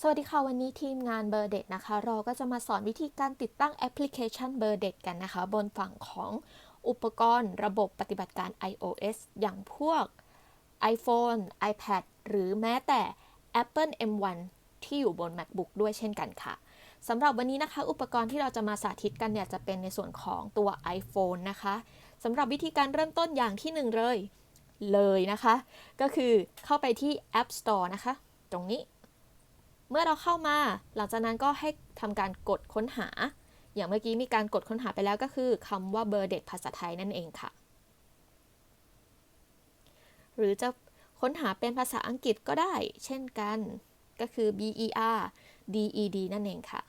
สวัสดีค่ะ วันนี้ทีมงานเบอร์เด็ดนะคะ เราก็จะมาสอนวิธีการติดตั้งแอปพลิเคชันเบอร์เด็ดกันนะคะ บนฝั่งของอุปกรณ์ระบบปฏิบัติการ iOS อย่างพวก iPhone, iPad หรือแม้แต่ Apple M1 ที่อยู่บน MacBook ด้วยเช่นกันค่ะสำหรับวันนี้นะคะ อุปกรณ์ที่เราจะมาสาธิตกันเนี่ยจะเป็นในส่วนของตัว iPhone นะคะสำหรับวิธีการเริ่มต้นอย่างที่หนึ่งเลยเลยนะคะ ก็คือเข้าไปที่ App Store นะคะ ตรงนี้ เมื่อเราเข้ามา หลังจากนั้นก็ให้ทำการกดค้นหา อย่างเมื่อกี้มีการกดค้นหาไปแล้วก็คือคำว่าเบอร์เด็ดภาษาไทยนั่นเองค่ะ หรือจะค้นหาเป็นภาษาอังกฤษก็ได้ เช่นกัน ก็คือ B E R D E D นั่นเองค่ะ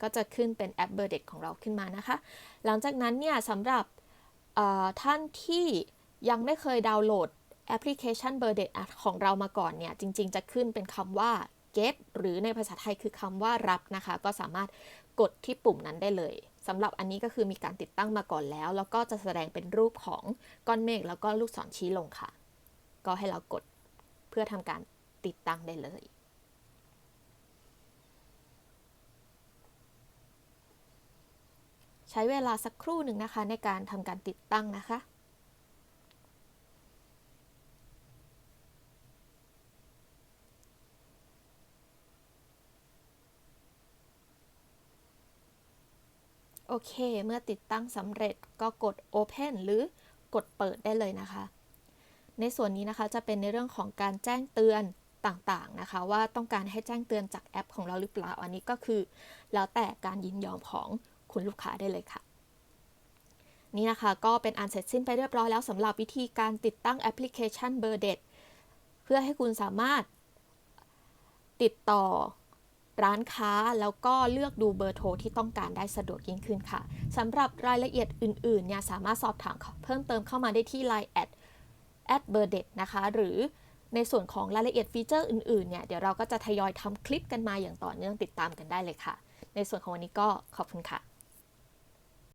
ก็จะขึ้นเป็นแอปเบอร์เด็ดของเราขึ้นมานะคะ หลังจากนั้นเนี่ยสำหรับท่านที่ยังไม่เคยดาวน์โหลดแอปพลิเคชันเบอร์เด็ดของเรามาก่อนเนี่ย จริง ๆ จะขึ้นเป็นคำว่า get หรือในภาษาไทยคือคำว่ารับนะคะ ก็สามารถกดที่ปุ่มนั้นได้เลยสำหรับอันนี้ก็คือมีการติดตั้งมาก่อนแล้ว แล้วก็จะแสดงเป็นรูปของก้อนเมฆแล้วก็ลูกศรชี้ลงค่ะ ก็ให้เรากดเพื่อทำการติดตั้งได้เลยใช้เวลาสักครู่หนึ่งนะคะในการทำการติดตั้งนะคะ โอเค เมื่อติดตั้งสำเร็จก็กด Open หรือกดเปิดได้เลยนะคะ ในส่วนนี้นะคะจะเป็นในเรื่องของการแจ้งเตือนต่างๆนะคะ ว่าต้องการให้แจ้งเตือนจากแอปของเราหรือเปล่า อันนี้ก็คือ แล้วแต่การยินยอมของคุณลูกค้าได้เลยค่ะ นี่นะคะก็เป็นอันเสร็จสิ้นไปเรียบร้อยแล้วสำหรับวิธีการติดตั้งแอปพลิเคชันเบอร์เด็ดเพื่อให้คุณสามารถติดต่อ ร้านค้าแล้วก็เลือกดูเบอร์โทรที่ต้องการได้สะดวกยิ่งขึ้นค่ะสำหรับรายละเอียดอื่นๆเนี่ยสามารถสอบถามเพิ่มเติมเข้ามาได้ที่ Line แอดแอดเบอร์เด็ดนะคะหรือในส่วนของรายละเอียดฟีเจอร์อื่นๆเนี่ยเดี๋ยวเราก็จะทยอยทำคลิปกันมาอย่างต่อเนื่องติดตามกันได้เลยค่ะ ในส่วนของวันนี้ก็ขอบคุณค่ะ